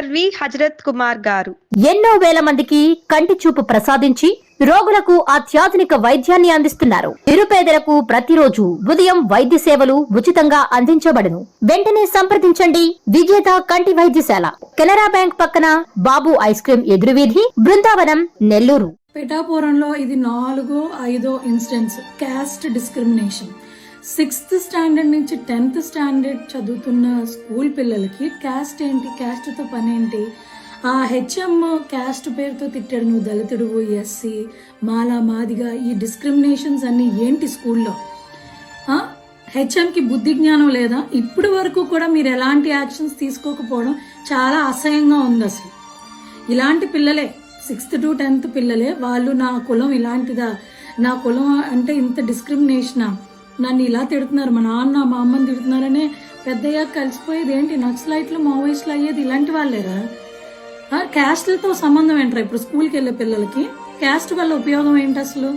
LV Hazrat Kumar గారు. ఎన్నో వేల మందికి కంటి చూపు ప్రసాదించి రోగులకు అత్యాధునిక వైద్యాన్ని అందిస్తున్నారు. నిరుపేదలకు ప్రతిరోజు ఉదయం వైద్య సేవలు ఉచితంగా అందించబడును. వెంటనే సంప్రదించండి. విజేత కంటి వైద్యశాల. కెనరా బ్యాంక్ పక్కన బాబు ఐస్ క్రీం ఎదురువీధి బృందావనం నెల్లూరు. పిఠాపురంలో ఇది నాలుగో ఐదో incidents caste discrimination. Sixth standard నుంచి టెన్త్ స్టాండర్డ్ చదువుతున్న స్కూల్ పిల్లలకి క్యాస్ట్ ఏంటి? క్యాస్ట్తో పని ఏంటి ఆ హెచ్ఎం క్యాస్ట్ పేరుతో తిట్టాడు నువ్వు దళితుడు ఎస్సీ మాలా మాదిగా ఈ డిస్క్రిమినేషన్స్ అన్నీ ఏంటి స్కూల్లో? హెచ్ఎంకి బుద్ధి జ్ఞానం లేదా? ఇప్పటి వరకు కూడా మీరు ఎలాంటి యాక్షన్స్ తీసుకోకపోవడం చాలా అసహ్యంగా ఉంది అసలు. ఇలాంటి పిల్లలే సిక్స్త్ టు టెన్త్ పిల్లలే వాళ్ళు నా కులం ఇలాంటిదా? నా కులం అంటే ఇంత డిస్క్రిమినేషనా? నన్ను ఇలా తిడుతున్నారు. మా నాన్న మా అమ్మని తిడుతున్నారనే పెద్దయ్యాక కలిసిపోయేది ఏంటి? నక్సలైట్లు మావోయిస్టులు అయ్యేది ఇలాంటి వాళ్ళేరా? క్యాస్ట్లతో సంబంధం ఏంట్రా ఇప్పుడు స్కూల్కి వెళ్ళే పిల్లలకి? క్యాస్ట్ వల్ల ఉపయోగం ఏంటి అసలు?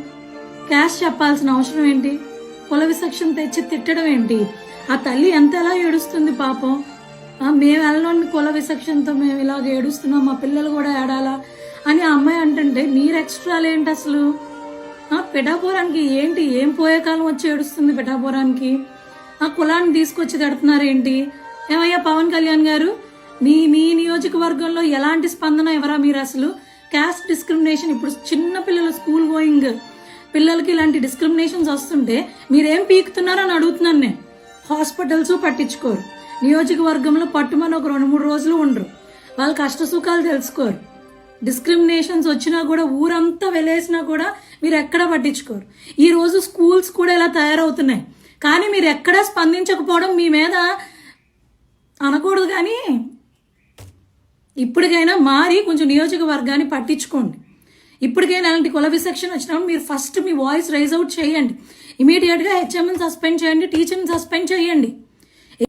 క్యాస్ట్ చెప్పాల్సిన అవసరం ఏంటి? కుల విశక్షణ తెచ్చి తిట్టడం ఏంటి? ఆ తల్లి ఎంత ఎలా ఏడుస్తుంది పాపం? మేము వెళ్ళని కుల విశక్షణతో మేము ఇలాగ ఏడుస్తున్నాం మా పిల్లలు కూడా ఏడాలా అని ఆ అమ్మాయి అంటుంటే మీరు ఎక్స్ట్రాలు ఏంటి అసలు? పిఠాపురానికి ఏంటి? ఏం పోయే కాలం వచ్చి ఏడుస్తుంది పిఠాపురానికి ఆ కులాన్ని తీసుకొచ్చి కడుతున్నారు ఏంటి ఏమయ్యా పవన్ కళ్యాణ్ గారు? మీ మీ నియోజకవర్గంలో ఎలాంటి స్పందన ఎవరా మీరు అసలు? క్యాస్ట్ డిస్క్రిమినేషన్ ఇప్పుడు చిన్న పిల్లలు స్కూల్ గోయింగ్. పిల్లలకి ఇలాంటి డిస్క్రిమినేషన్స్ వస్తుంటే మీరేం పీకుతున్నారని అడుగుతున్నాను నేను. హాస్పిటల్స్ పట్టించుకోరు. నియోజకవర్గంలో పట్టుమని ఒక రెండు మూడు రోజులు ఉండరు. వాళ్ళ కష్ట సుఖాలు తెలుసుకోరు. డిస్క్రిమినేషన్స్ వచ్చినా కూడా ఊరంతా వెళ్ళేసినా కూడా మీరు ఎక్కడ పట్టించుకోరు. ఈరోజు స్కూల్స్ కూడా ఇలా తయారవుతున్నాయి. కానీ మీరు ఎక్కడా స్పందించకపోవడం మీ మీద అనకూడదు కానీ ఇప్పటికైనా మారి కొంచెం నియోజకవర్గాన్ని పట్టించుకోండి. ఇప్పటికైనా అలాంటి కుల విసెక్షన్ వచ్చినప్పుడు మీరు ఫస్ట్ మీ వాయిస్ రైజ్ అవుట్ చేయండి. ఇమీడియట్గా హెచ్ఎంని సస్పెండ్ చేయండి టీచర్ని సస్పెండ్ చేయండి.